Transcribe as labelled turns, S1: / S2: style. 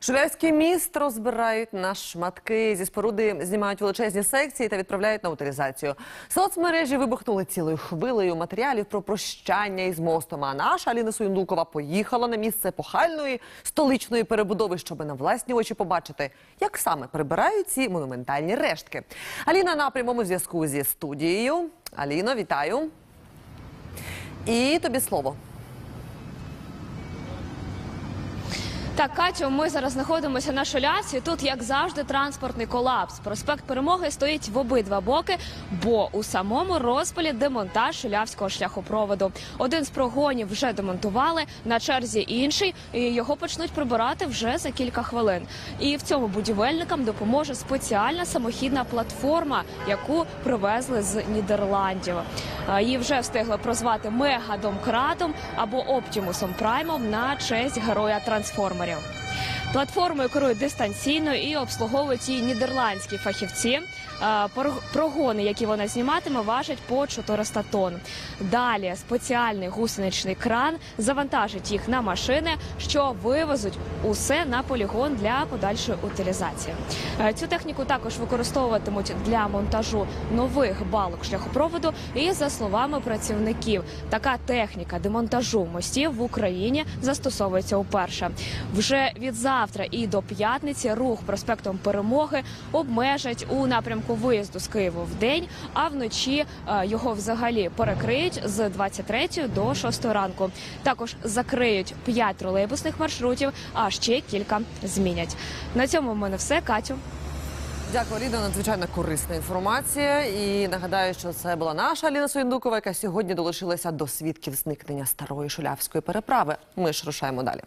S1: Шулявський міст розбирають на шматки. Зі споруди знімають величезні секції та відправляють на утилізацію. Соцмережі вибухнули цілою хвилею матеріалів про прощання із мостом. А наша Аліна Суєндукова поїхала на місце епохальної столичної перебудови, щоб на власні очі побачити, як саме прибирають ці монументальні рештки. Аліна на прямому зв'язку зі студією. Аліно, вітаю. І тобі слово.
S2: Так, Катю, ми зараз знаходимося на шолясі. Тут, як завжди, транспортний колапс. Проспект перемоги стоїть в обидва боки, бо у самому розпалі демонтаж шулявського шляхопроводу. Один з прогонів вже демонтували, на черзі інший, і його почнуть прибирати вже за кілька хвилин. І в цьому будівельникам допоможе спеціальна самохідна платформа, яку привезли з Нідерландів. Її вже встигли прозвати мегадомкратом або Оптімусом Праймом на честь героя Aquarel. Платформою керують дистанційно і обслуговують її нідерландські фахівці. Е, Прогони, які вона зніматиме, важать по 400 тонн. Далі спеціальний гусеничний кран завантажить їх на машини, що вивезуть усе на полігон для подальшої утилізації. Е, Цю техніку також використовуватимуть для монтажу нових балок шляхопроводу. І за словами працівників, така техніка демонтажу мостів в Україні застосовується вперше. Вже від завтра і до п'ятниці рух проспектом Перемоги обмежать у напрямку виїзду з Києва в день, а вночі е, його взагалі перекриють з 23 до 6 ранку. Також закриють 5 тролейбусних маршрутів, а ще кілька змінять. На цьому в мене все, Катю.
S1: Дякую, Аліна. Надзвичайно корисна інформація. І нагадаю, що це була наша Аліна Суєндукова, яка сьогодні долучилася до свідків зникнення старої шулявської переправи. Ми ж рушаємо далі.